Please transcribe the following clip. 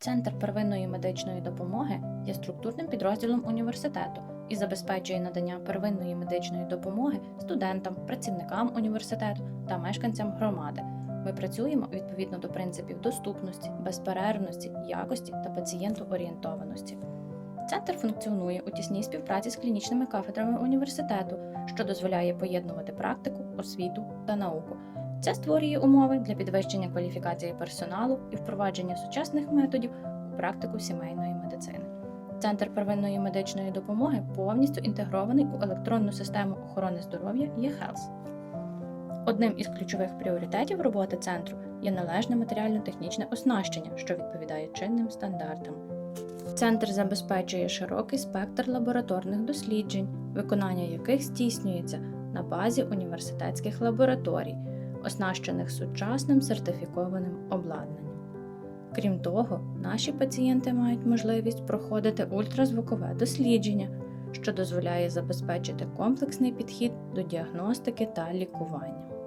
Центр первинної медичної допомоги є структурним підрозділом університету і забезпечує надання первинної медичної допомоги студентам, працівникам університету та мешканцям громади. Ми працюємо відповідно до принципів доступності, безперервності, якості та пацієнтоорієнтованості. Центр функціонує у тісній співпраці з клінічними кафедрами університету, що дозволяє поєднувати практику, освіту та науку. Це створює умови для підвищення кваліфікації персоналу і впровадження сучасних методів у практику сімейної медицини. Центр первинної медичної допомоги повністю інтегрований у електронну систему охорони здоров'я eHealth. Одним із ключових пріоритетів роботи центру є належне матеріально-технічне оснащення, що відповідає чинним стандартам. Центр забезпечує широкий спектр лабораторних досліджень, виконання яких здійснюється на базі університетських лабораторій, оснащених сучасним сертифікованим обладнанням. Крім того, наші пацієнти мають можливість проходити ультразвукове дослідження, що дозволяє забезпечити комплексний підхід до діагностики та лікування.